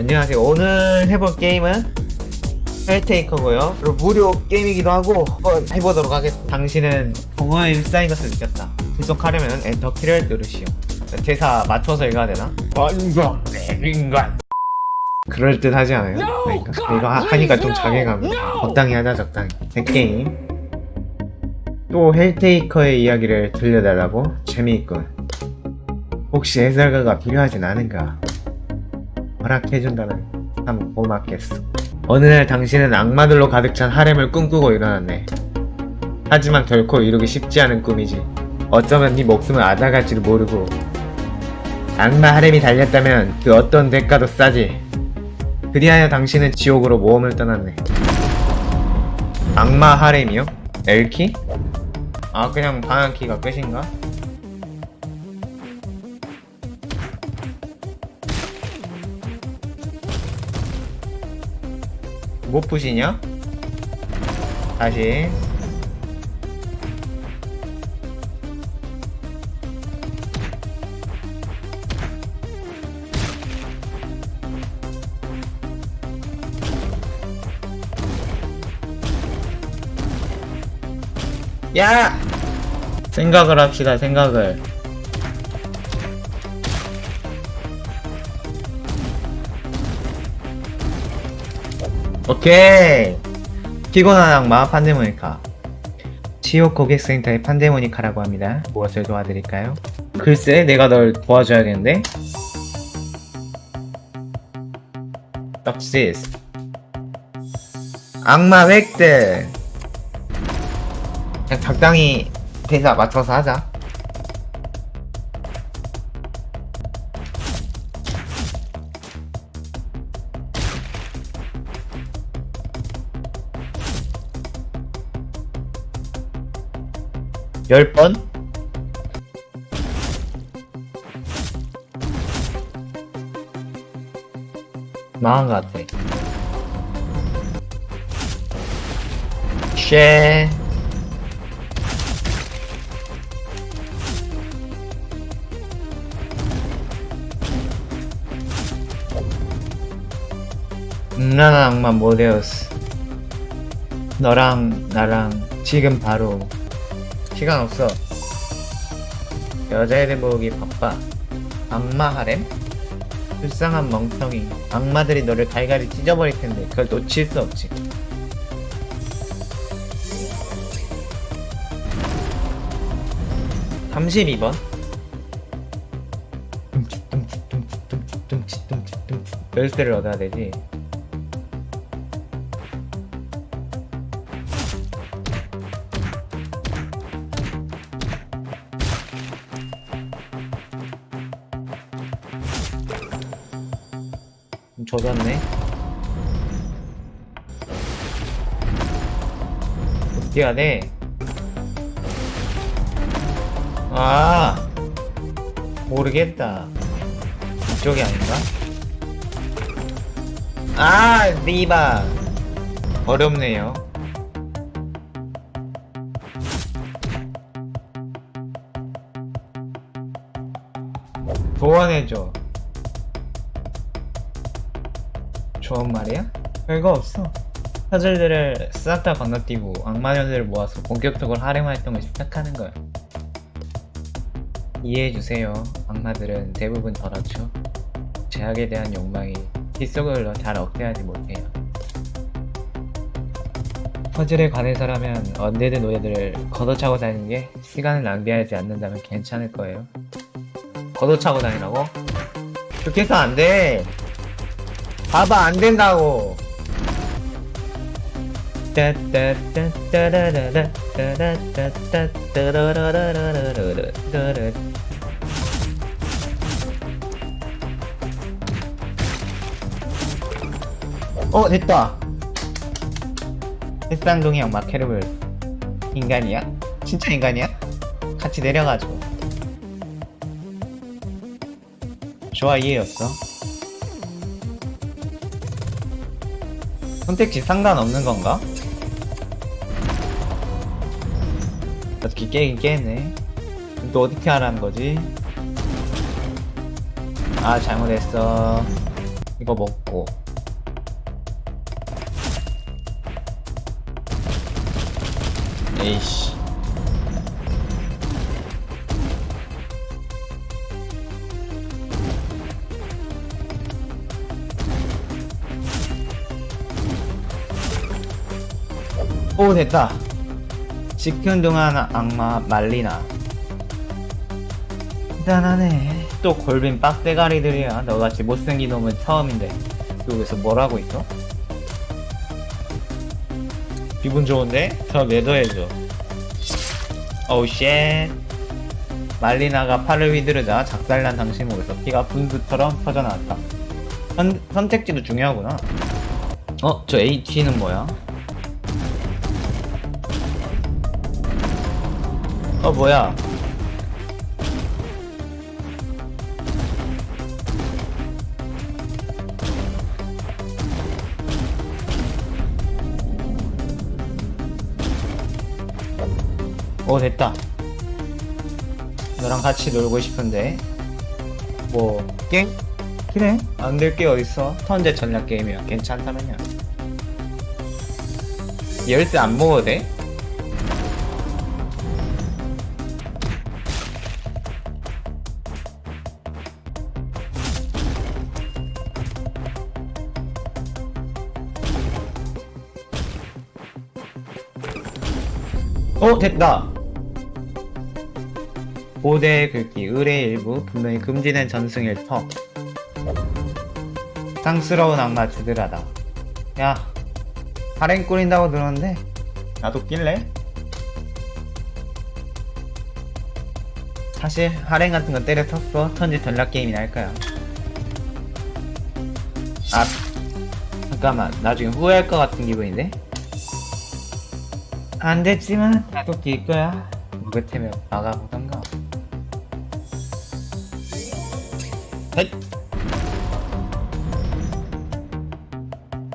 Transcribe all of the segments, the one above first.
안녕하세요. 오늘 해볼 게임은 헬테이커고요. 그리고 무료 게임이기도 하고 한번 해보도록 하겠습니다. 당신은 동호회 일사인 것을 느꼈다. 분석하려면 엔터키를 누르시오. 대사 맞춰서 읽어야 되나? 인간, 인간. 그럴 듯 하지 않아요? 그러니까 이거 하- 하니까 좀 자괴감이. 적당히 하자 적당히. 제 게임. 또 헬테이커의 이야기를 들려달라고 재미있군. 혹시 해설가가 필요하진 않은가? 허락해준다면 참 고맙겠어. 어느 날 당신은 악마들로 가득 찬 하렘을 꿈꾸고 일어났네. 하지만 결코 이루기 쉽지 않은 꿈이지. 어쩌면 네 목숨을 앗아갈지도 모르고. 악마 하렘이 달렸다면 그 어떤 대가도 싸지. 그리하여 당신은 지옥으로 모험을 떠났네. 악마 하렘이요? L키? 아 그냥 방향키가 끝인가? 못 푸시냐? 다시 야! 생각을 합시다 생각을 오케이. 피곤한 악마 판데모니카. 지옥 고객센터의 판데모니카라고 합니다. 무엇을 도와드릴까요? 글쎄 내가 널 도와줘야겠는데? 떡시스. 악마 획득 그냥 적당히 대사 맞춰서 하자 열 번? 망한 것 같아. 쉐. 음란한 악마 모데우스. 너랑 나랑 지금 바로 시간 없어. 여자애들 모으기 바빠. 악마 하렘? 불쌍한 멍청이. 악마들이 너를 갈갈이 찢어버릴 텐데 그걸 놓칠 수 없지. (32번) tum칫, tum칫, tum칫, tum칫, tum칫, tum칫, tum칫. 열쇠를 얻어야 되지 돼? 아, 모르겠다. 이쪽이 아닌가? 아, 리바. 어렵네요. 도와내줘. 좋은 말이야? 별거 없어. 퍼즐들을 싹다 건너뛰고 악마녀들을 모아서 본격적으로 harem 활동을 시작하는 거야. 이해해주세요. 악마들은 대부분 더럽죠. 제약에 대한 욕망이 빗속을로 잘 억제하지 못해요. 퍼즐에 관해서라면 언데드 노예들을 걷어차고 다니는 게 시간을 낭비하지 않는다면 괜찮을 거예요. 걷어차고 다니라고? 그렇게 해서 안 돼! 봐봐 안 된다고. 어 됐다. 햇산동이 악마 캐르블 인간이야? 진짜 인간이야? 같이 내려가지고. 좋아 이해였어. 선택지 상관없는 건가? 어떻게 깨긴 깨네. 또 어떻게 하라는 거지? 아, 잘못했어. 이거 먹고 에이씨 오 됐다 지킨 동안 악마 말리나 대단하네 또 골빈 빡대가리들이야 너같이 못생긴 놈은 처음인데 여기서 뭘 하고 있어? 기분 좋은데? 저 매도해줘 오우 쉣 말리나가 팔을 휘두르자 작살난 당신 목에서 피가 분수처럼 퍼져나왔다 선, 선택지도 중요하구나 어? 저 H는 뭐야? 어 뭐야? 오 됐다. 너랑 같이 놀고 싶은데. 뭐 게임? 그래 안 될 게 어딨어? 턴제 전략 게임이야. 괜찮다면요. 열쇠 안 먹어도 돼? 어 됐다. 고대의 글귀 의뢰의 일부 분명히 금지된 전승일 터. 상스러운 악마 주들하다. 야 harem 꾸린다고 들었는데 나도 낄래? 사실 harem 같은 거 때려 쳤어. 턴지 전략 할 거야. 아 잠깐만. 나중에 후회할 것 같은 기분인데 안 됐지만 나도 뛸 거야. 무게태면 막아보던가. 헷.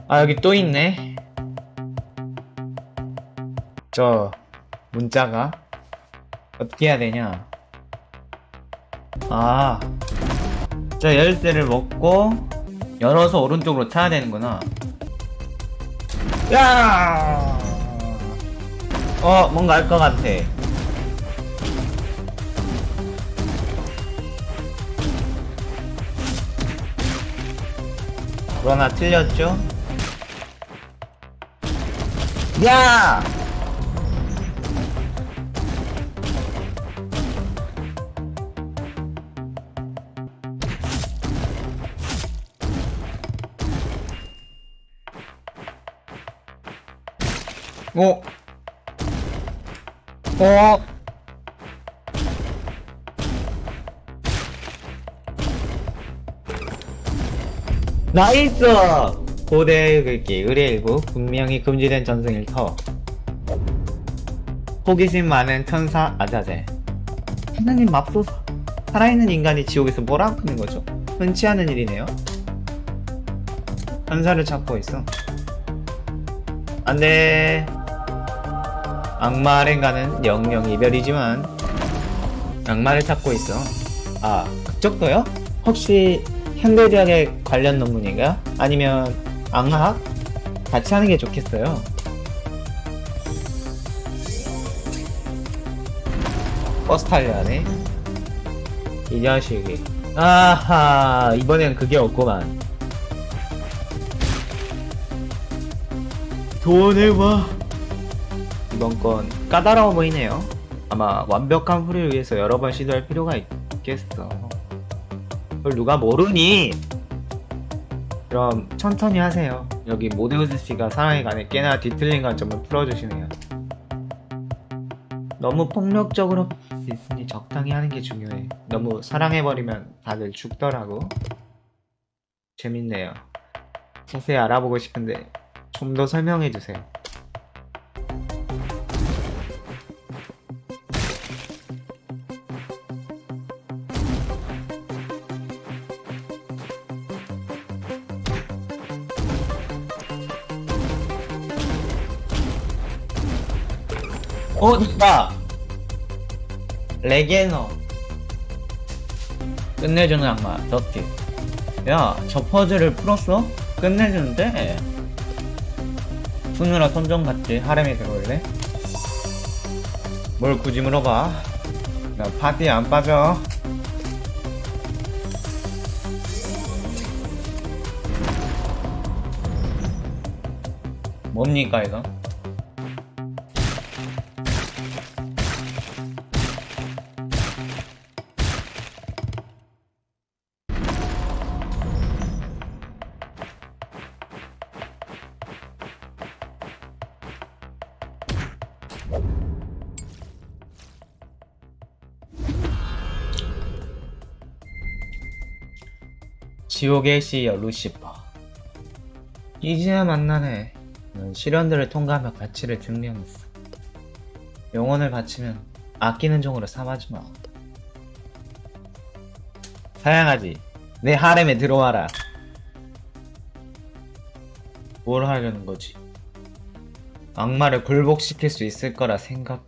아 여기 또 있네. 저 문자가 어떻게 해야 되냐? 아, 저 열쇠를 먹고 열어서 오른쪽으로 차야 되는구나. 야! 어, 뭔가 알 것 같아. 그러나 틀렸죠? 야! 어? 어? 나이스! 고대의 글귀, 의뢰 일부, 분명히 금지된 전승일 터. 호기심 많은 천사 아자제. 하나님 맙소사. 살아있는 인간이 지옥에서 뭘 하고 있는 거죠? 흔치 않은 일이네요. 천사를 찾고 있어. 안 돼. 악마 아랭가는 영영 이별이지만 악마를 찾고 있어. 아, 그쪽도요? 혹시 현대대학의 관련 논문인가? 아니면 악마학? 같이 하는 게 좋겠어요. 버스 타려 하네. 이 자식이. 아하, 이번엔 그게 없구만. 돈을 봐. 이번 건 까다로워 보이네요. 아마 완벽한 후를 위해서 여러 번 시도할 필요가 있겠어. 그걸 누가 모르니? 그럼 천천히 하세요. 여기 모데우스 씨가 사랑에 관해 꽤나 뒤틀린 관점을 풀어주시네요. 너무 폭력적으로 있으니 적당히 하는 게 중요해. 너무 사랑해버리면 다들 죽더라고. 재밌네요. 자세히 알아보고 싶은데 좀 더 설명해주세요. 어, 됐다! 레게너. 끝내주는 악마, 더티. 야, 저 퍼즐을 풀었어? 끝내주는데? 수누라 손좀 받지. 하렘에 들어올래? 뭘 굳이 물어봐. 나 파티에 안 빠져. 뭡니까, 이거? 지옥의 시여 루시퍼. 이제야 만나네. 넌 시련들을 통과하며 가치를 증명했어. 영혼을 바치면 아끼는 종으로 삼아주 마. 사양하지. 내 하렘에 들어와라. 뭘 하려는 거지? 악마를 굴복시킬 수 있을 거라 생각.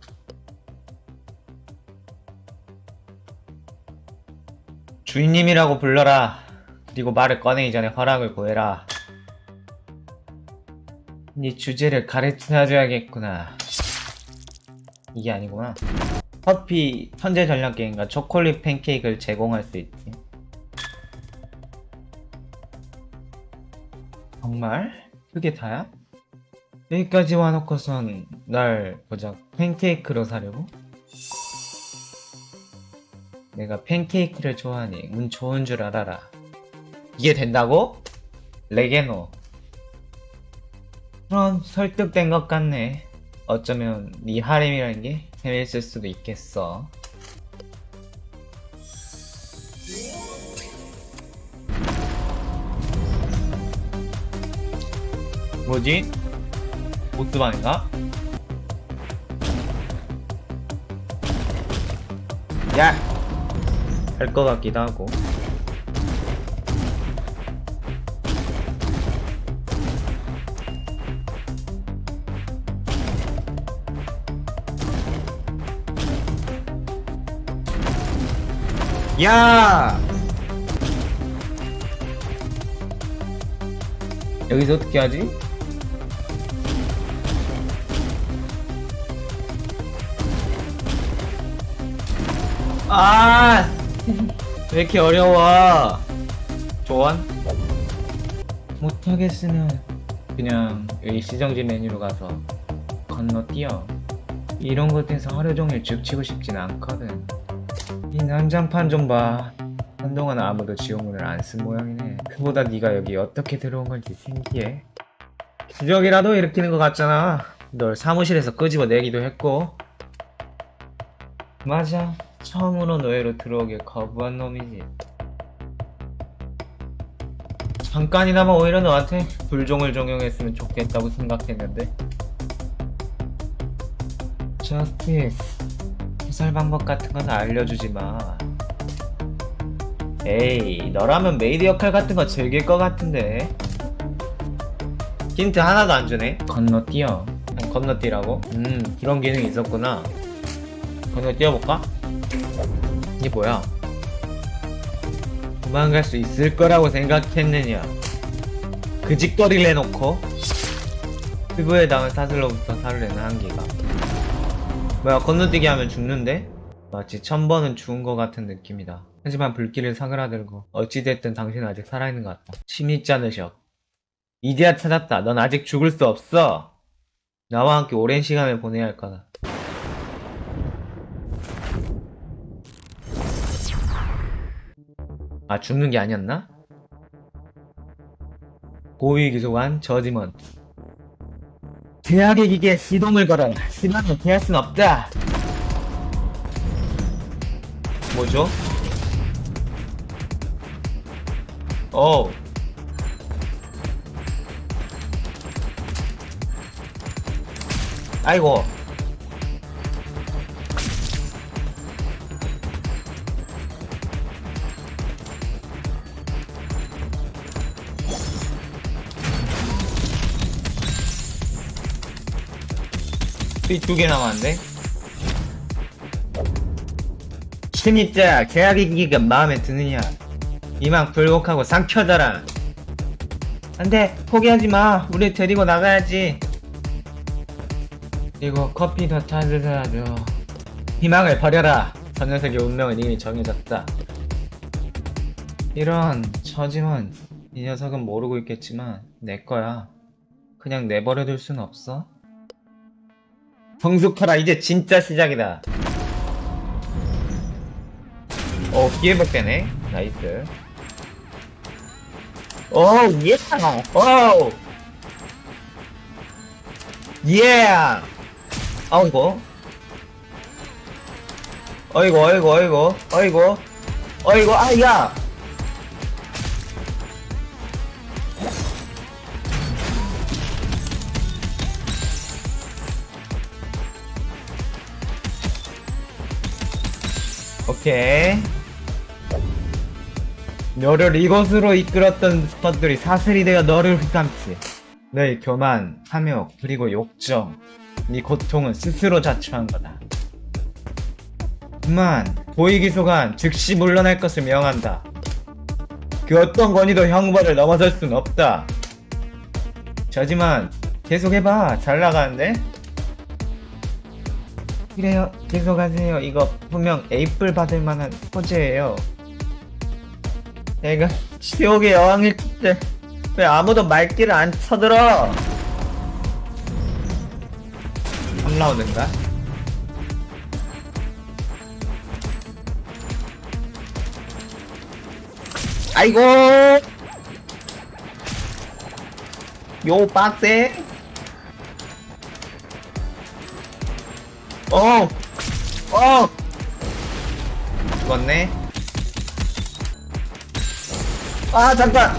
주인님이라고 불러라 그리고 말을 꺼내기 전에 허락을 구해라. 네 주제를 가르쳐줘야겠구나. 이게 아니구나. 커피 천재 전략 게임과 초콜릿 팬케이크를 제공할 수 있지. 정말? 그게 다야? 여기까지 와놓고선 날 고작 팬케이크로 사려고? 내가 팬케이크를 좋아하니 운 좋은 줄 알아라. 이게 된다고? 레게노. 그럼 설득된 것 같네. 어쩌면 네 하렘이라는 게 재밌을 수도 있겠어. 뭐지? 보스반인가? 야! 할 것 같기도 하고. 야! 여기서 어떻게 하지? 아! 왜 이렇게 어려워? 조언? 못하겠으면 그냥 일시정지 메뉴로 가서 건너뛰어. 이런 곳에서 하루 종일 죽치고 싶진 않거든. 이 난장판 좀 봐. 한동안 아무도 지원문을 안 쓴 모양이네. 그보다 네가 여기 어떻게 들어온 건지 신기해. 기적이라도 일으키는 것 같잖아. 널 사무실에서 끄집어 내기도 했고. 맞아. 처음으로 노예로 들어오길 거부한 놈이지. 잠깐이나마 오히려 너한테 불종을 적용했으면 좋겠다고 생각했는데. 저스티스. 해설 방법 같은 건 알려주지 마. 에이, 너라면 메이드 역할 같은 거 즐길 것 같은데. 힌트 하나도 안 주네. 건너뛰어. 건너뛰라고? 음, 그런 기능이 있었구나. 건너뛰어볼까? 이게 뭐야? 도망갈 수 있을 거라고 생각했느냐? 그 짓거리를 해놓고 피부에 닿은 사슬로부터 살을 내는 한계가 뭐야 건너뛰기 하면 죽는데? 마치 천번은 죽은 것 같은 느낌이다. 하지만 불길을 사그라들고 어찌됐든 당신은 아직 살아있는 것 같다. 침입자 느적. 이제야 찾았다. 넌 아직 죽을 수 없어. 나와 함께 오랜 시간을 보내야 할 거다. 아 죽는 게 아니었나? 고위 기소관 저지먼트 제약의 기계에 시동을 걸어 시간을 피할 순 없다. 뭐죠? 어. 아이고 두개 남았는데? 침입자 계약의 기기가 마음에 드느냐? 이만 굴복하고 삼켜져라. 안돼 포기하지 마. 우리 데리고 나가야지. 그리고 커피 더 찾으셔야죠. 희망을 버려라. 저 녀석의 운명은 이미 정해졌다. 이런 저지만 이 녀석은 모르고 있겠지만 내 거야. 그냥 내버려둘 순 없어. 성숙하라 이제 진짜 시작이다. 어 피해복되네. 나이스. 오 예. 오. 예. 아이고. 어이구 어이구 어이구 어이구 어이구 아야. 너를 이곳으로 이끌었던 스펀들이 사슬이 되어 너를 휘감지. 너의 교만, 탐욕, 그리고 욕정. 네 고통은 스스로 자초한 거다. 그만, 보이기소간 즉시 물러날 것을 명한다. 그 어떤 권위도 형벌을 넘어설 순 없다. 저지만, 계속해봐. 잘 나가는데? 그래요. 계속하세요. 이거 분명 에이플 받을 만한 소재예요. 내가 지옥의 여왕일 때왜 아무도 말귀를 안 쳐들어? 3라운드인가? 아이고! 요 빡세! 어! 어! 죽었네. 아, 잠깐!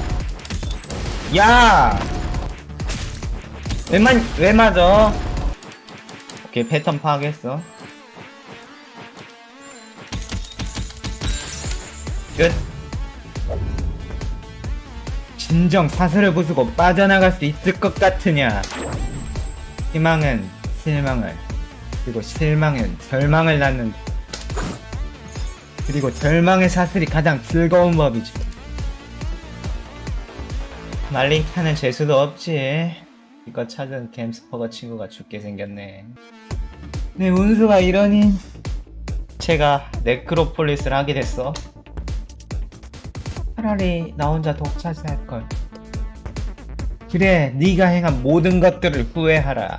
야! 왜, 만, 왜 맞아? 오케이, 패턴 파악했어. 끝. 진정 사슬을 부수고 빠져나갈 수 있을 것 같으냐? 희망은 실망을. 그리고 실망은 절망을 낳는 그리고 절망의 사슬이 가장 즐거운 법이지. 말링타는 재수도 없지. 이거 찾은 갬스퍼거 친구가 죽게 생겼네. 내 운수가 이러니 제가 네크로폴리스를 하게 됐어. 차라리 나 혼자 독차지할걸. 그래 네가 행한 모든 것들을 후회하라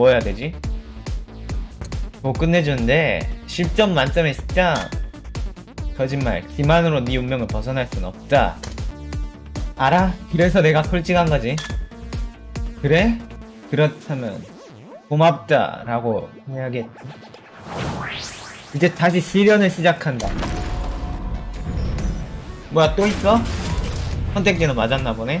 뭐 해야 되지? 뭐 끝내주는데 10점 만점에 10점 거짓말 기만으로 네 운명을 벗어날 순 없다 알아? 그래서 내가 솔직한 거지 그래? 그렇다면 고맙다 라고 해야겠지 이제 다시 시련을 시작한다 뭐야 또 있어? 선택지는 맞았나 보네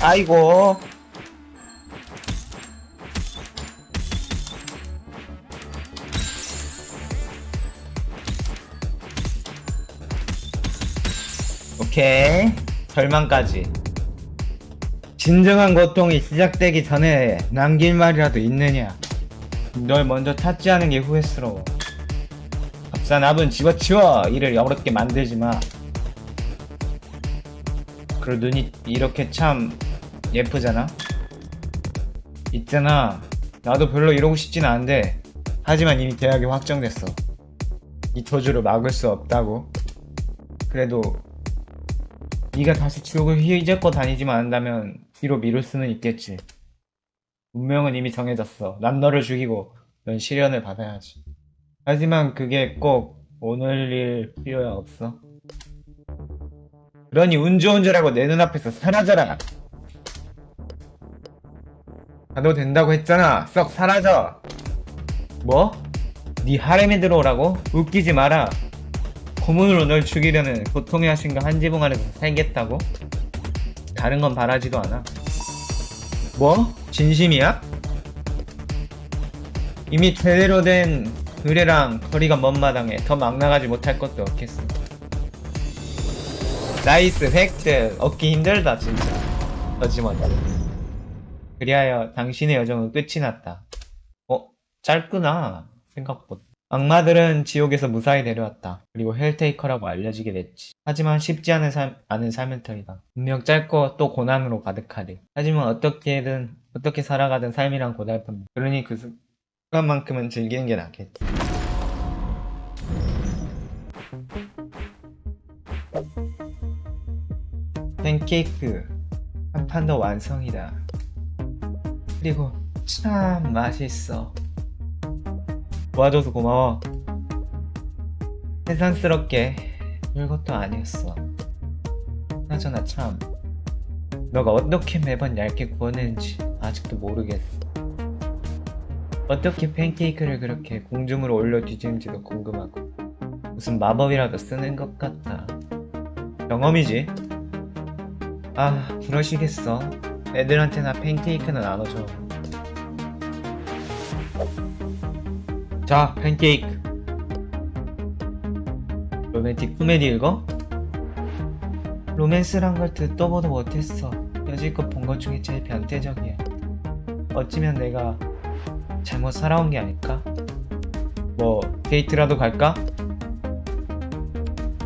아이고. 오케이. 절망까지. 진정한 고통이 시작되기 전에 남길 말이라도 있느냐? 널 먼저 탓지하는 게 후회스러워. 박사납은 집어치워! 이를 어렵게 만들지마. 그리고 눈이 이렇게 참 예쁘잖아 있잖아 나도 별로 이러고 싶진 않은데 하지만 이미 대학이 확정됐어 이 저주를 막을 수 없다고 그래도 네가 다시 지옥을 휘젓고 다니지만 않는다면 뒤로 미룰 수는 있겠지. 운명은 이미 정해졌어. 난 너를 죽이고 넌 시련을 받아야지. 하지만 그게 꼭 오늘 일 필요야 없어. 그러니 운 좋은 줄 알고 내 눈앞에서 사라져라. 가도 된다고 했잖아. 썩 사라져. 뭐? 네 하렘에 들어오라고? 웃기지 마라. 고문으로 널 죽이려는 고통의 하신가 한 지붕 아래서 살겠다고? 다른 건 바라지도 않아. 뭐? 진심이야? 이미 제대로 된 의뢰랑 거리가 먼 마당에 더 막 나가지 못할 것도 없겠어. 나이스 획득 얻기 힘들다 진짜. 어지먼트. 그리하여 당신의 여정은 끝이 났다. 어? 짧구나 생각보다. 악마들은 지옥에서 무사히 내려왔다. 그리고 헬테이커라고 알려지게 됐지. 하지만 쉽지 않은 삶, 않은 삶을 터이다. 분명 짧고 또 고난으로 가득하리. 하지만 어떻게든, 어떻게 살아가든 삶이란 고달픔. 그러니 그 순간만큼은 즐기는 게 낫겠지. 팬케이크 한 판 더 완성이다. 그리고 참 맛있어. 도와줘서 고마워. 세상스럽게 별것도 아니었어. 나저나 참, 너가 어떻게 매번 얇게 구워내는지 아직도 모르겠어. 어떻게 팬케이크를 그렇게 공중으로 올려 뒤지는지도 궁금하고, 무슨 마법이라도 쓰는 것 같아. 경험이지. 아, 그러시겠어. 애들한테나 팬케이크는 나눠줘. 자, 팬케이크. 로맨틱 코미디 읽어? 로맨스란 걸 듣도 보도 못했어. 여지껏 본 것 중에 제일 변태적이야. 어찌면 내가 잘못 살아온 게 아닐까? 뭐, 데이트라도 갈까?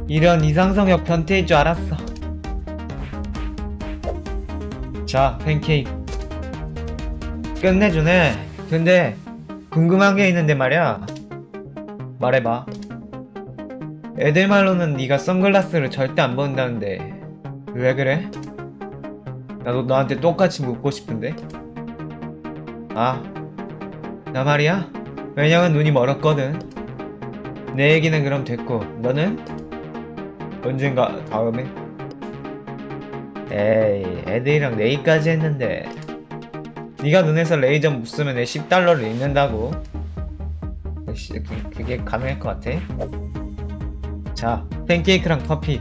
이런 이상성역 변태일 줄 알았어. 자, 팬케이크. 끝내주네. 근데, 궁금한 게 있는데 말이야. 말해봐. 애들 말로는 네가 선글라스를 절대 안 벗는다는데 왜 그래? 나도 너한테 똑같이 묻고 싶은데. 아, 나 말이야. 왜냐면 눈이 멀었거든. 내 얘기는 그럼 됐고, 너는? 언젠가 다음에? 에이, 애들이랑 내일까지 했는데. 네가 눈에서 레이저 못 쓰면 내 10달러를 잃는다고. 씨, 그, 그게 가능할 것 같아? 자, 팬케이크랑 커피.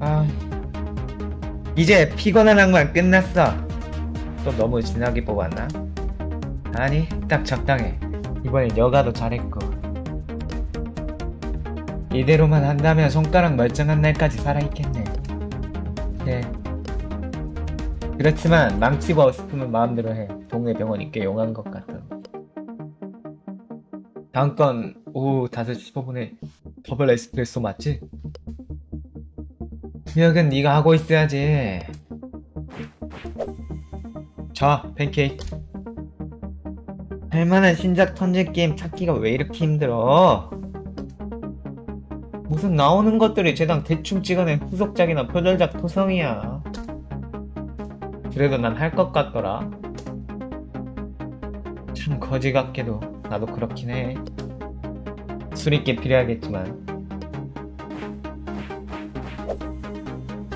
아, 이제 피곤한 낭만 끝났어. 또 너무 진하게 뽑았나? 아니, 딱 적당해. 이번엔 여가도 잘했고. 이대로만 한다면 손가락 멀쩡한 날까지 살아있겠네. 네. 그렇지만 망치고 싶으면 마음대로 해. 동네 병원이 꽤 용한 것 같아. 다음 건 오후 5시 15분에 더블 에스프레소 맞지? 기억은 네가 하고 있어야지. 자, 팬케이크. 할만한 신작 턴제 게임 찾기가 왜 이렇게 힘들어? 무슨 나오는 것들이 제당 대충 찍어낸 후속작이나 표절작 토성이야. 그래도 난 할 것 같더라. 참 거지 같게도 나도 그렇긴 해. 꽤 필요하겠지만.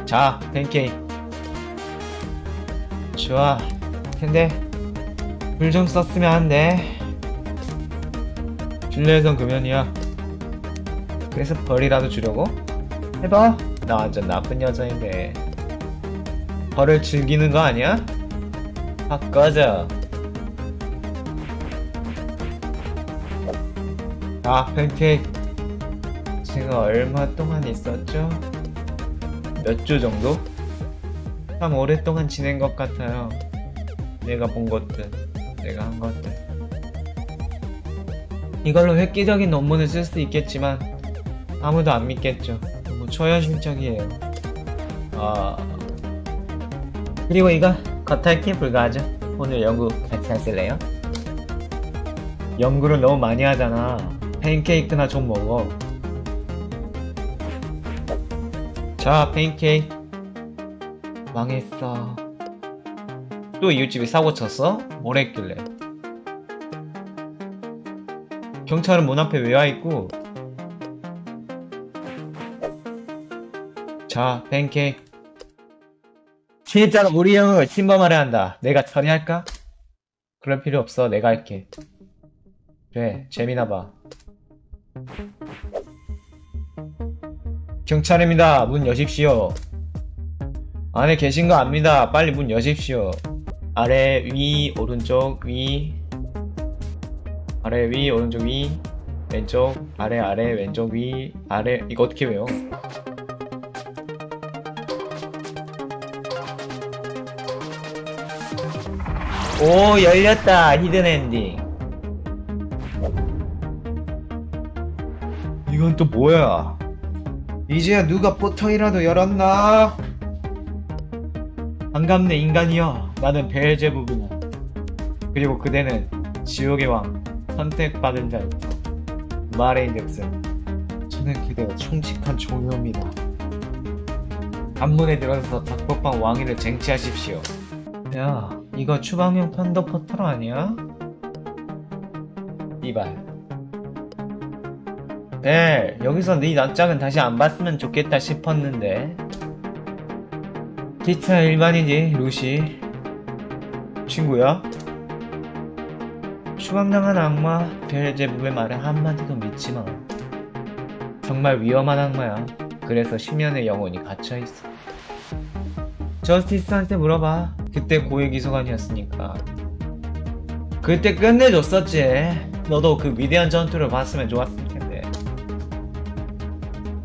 자, 팬케이크. 좋아. 근데 불좀 썼으면 한데. 실내에선 금연이야. 그래서 벌이라도 주려고? 해봐. 나 완전 나쁜 여자인데. 벌을 즐기는 거 아니야? 확 꺼져. 아, 팬케이크. 제가 얼마 동안 있었죠? 몇 주 정도? 참 오랫동안 지낸 것 같아요. 내가 본 것들, 내가 한 것들. 이걸로 획기적인 논문을 쓸 수 있겠지만, 아무도 안 믿겠죠. 너무 초현실적이에요. 아. 그리고 이거 겉핥기에 불과하죠. 오늘 연구 같이 하실래요? 연구를 너무 많이 하잖아. 팬케이크나 좀 먹어. 자, 팬케이크. 망했어. 또 이웃집이 사고 쳤어? 뭘 했길래? 경찰은 문 앞에 왜 와 있고? 자, 팬케이크. 진짜로 우리 형을 침범하려 한다. 내가 처리할까? 그럴 필요 없어. 내가 할게. 그래, 재미나 봐. 경찰입니다. 문 여십시오. 안에 계신 거 압니다. 빨리 문 여십시오. 아래 위 오른쪽 위 아래 위 오른쪽 위 왼쪽 아래 아래 왼쪽 위 아래 이거 어떻게 외워? 오 열렸다. 히든 엔딩. 이건 또 뭐야? 이제야 누가 포터이라도 열었나? 반갑네 인간이여. 나는 벨제부부나 그리고 그대는 지옥의 왕 선택받은 자였죠 말의 즉슨 저는 그대의 충직한 종료입니다. 안문에 들어서서 닭볶방 왕위를 쟁취하십시오 야 이거 추방용 판도 포털 아니야? 이발. 벨 여기서 네 낯짝은 다시 안 봤으면 좋겠다 싶었는데. 기차 일반이지 루시. 친구야? 추방당한 악마 벨제부의 말에 한마디도 믿지 마. 정말 위험한 악마야. 그래서 심연의 영혼이 갇혀있어. 저스티스한테 물어봐 그때 고위기소관이었으니까. 그때 끝내줬었지. 너도 그 위대한 전투를 봤으면 좋았을 텐데.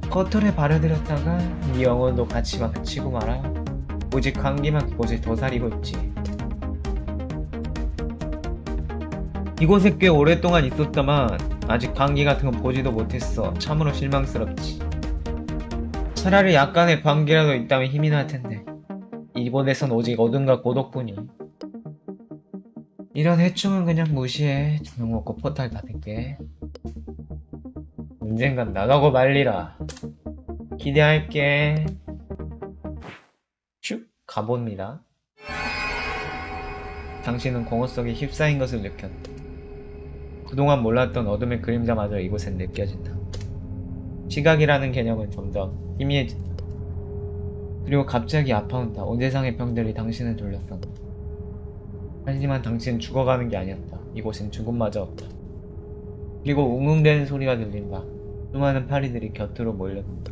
커털에 발효들였다가 네 영혼도 같이 막치고 말아 오직 감기만 그곳에 도사리고 있지. 이곳에 꽤 오랫동안 있었다만 아직 감기 같은 건 보지도 못했어. 참으로 실망스럽지. 차라리 약간의 감기라도 있다면 힘이 날 텐데 이곳에선 오직 어둠과 고독뿐이 이런 해충은 그냥 무시해. 저녁 먹고 포탈 닫을게. 언젠간 나가고 말리라. 기대할게. 슉 가봅니다. 당신은 공허 속에 휩싸인 것을 느꼈다. 그동안 몰랐던 어둠의 그림자마저 이곳엔 느껴진다. 시각이라는 개념은 점점 희미해진다 그리고 갑자기 아파온다. 온 세상의 병들이 당신을 둘러싼다. 하지만 당신은 죽어가는 게 아니었다. 이곳엔 죽음마저 없다. 그리고 웅웅대는 소리가 들린다. 수많은 파리들이 곁으로 몰려든다.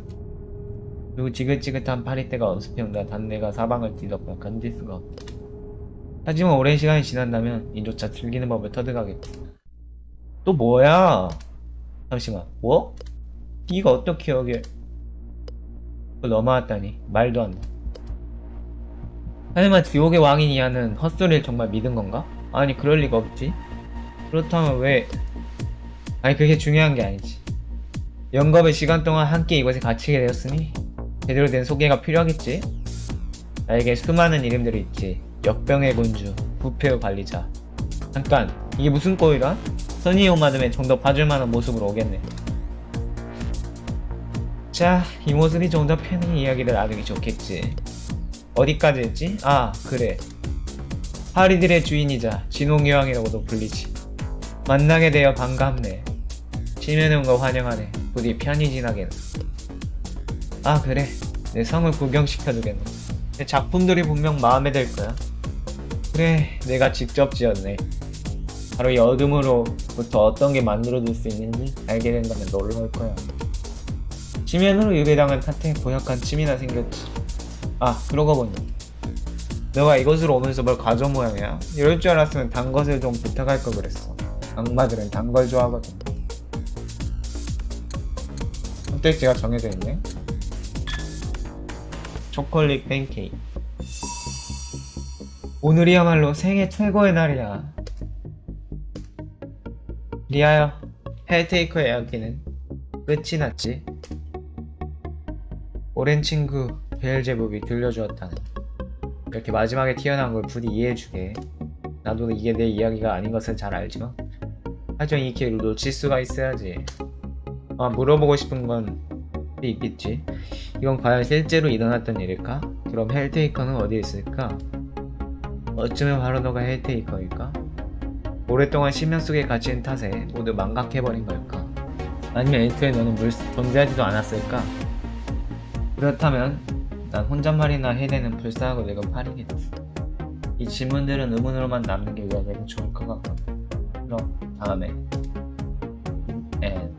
그리고 지긋지긋한 파리떼가 엄습해온다. 단내가 사방을 뒤덮어 견딜 수가 없다. 하지만 오랜 시간이 지난다면 이조차 즐기는 법을 터득하겠다. 또 뭐야? 잠시만, 뭐? 이가 어떻게 여기에... 그걸 넘어왔다니 말도 안 돼. 하지만 지옥의 왕인 이하는 헛소리를 정말 믿은 건가? 아니 그럴 리가 없지. 그렇다면 왜? 아니 그게 중요한 게 아니지. 영겁의 시간 동안 함께 이곳에 갇히게 되었으니 제대로 된 소개가 필요하겠지. 나에게 수많은 이름들이 있지. 역병의 군주, 부패의 관리자. 잠깐 이게 무슨 꼴이라? 선의용 마담에 좀더 봐줄만한 모습으로 오겠네. 자, 이 모습이 좀 더 편히 이야기를 나누기 좋겠지. 어디까지 했지? 아, 그래. 파리들의 주인이자 진홍여왕이라고도 불리지. 만나게 되어 반갑네. 심연에 온거 환영하네. 부디 편히 지나게나. 아, 그래. 내 성을 구경시켜주겠네. 내 작품들이 분명 마음에 들 거야. 그래, 내가 직접 지었네. 바로 이 어둠으로부터 어떤 게 만들어질 수 있는지 알게 된다면 놀라울 거야. 지면으로 유배당한 탓에 고약한 침이나 생겼지. 아, 그러고 보니. 너가 이곳으로 오면서 뭘 가져온 모양이야? 이럴 줄 알았으면 단 것을 좀 부탁할 걸 그랬어. 악마들은 단 걸 좋아하거든. 선택지가 정해져 있네. 초콜릿 팬케이크. 오늘이야말로 생애 최고의 날이야. 리아여, 헬테이커의 이야기는 끝이 났지. 오랜 친구 베엘제법이 들려주었다는 이렇게 마지막에 튀어나온 걸 부디 이해해주게 나도 이게 내 이야기가 아닌 것은 잘 알지만 하지만 이 기회를 놓칠 수가 있어야지 아 물어보고 싶은 건 있겠지 이건 과연 실제로 일어났던 일일까? 그럼 헬테이커는 어디에 있을까? 어쩌면 바로 너가 헬테이커일까? 오랫동안 심연 속에 갇힌 탓에 모두 망각해버린 걸까? 아니면 애초에 너는 물 존재하지도 않았을까? 그렇다면 난 혼잣말이나 해내는 불쌍하고 늙은 팔이겠지. 이 질문들은 의문으로만 남는 게 위하면 좋을 것 같거든. 그럼 다음에 엔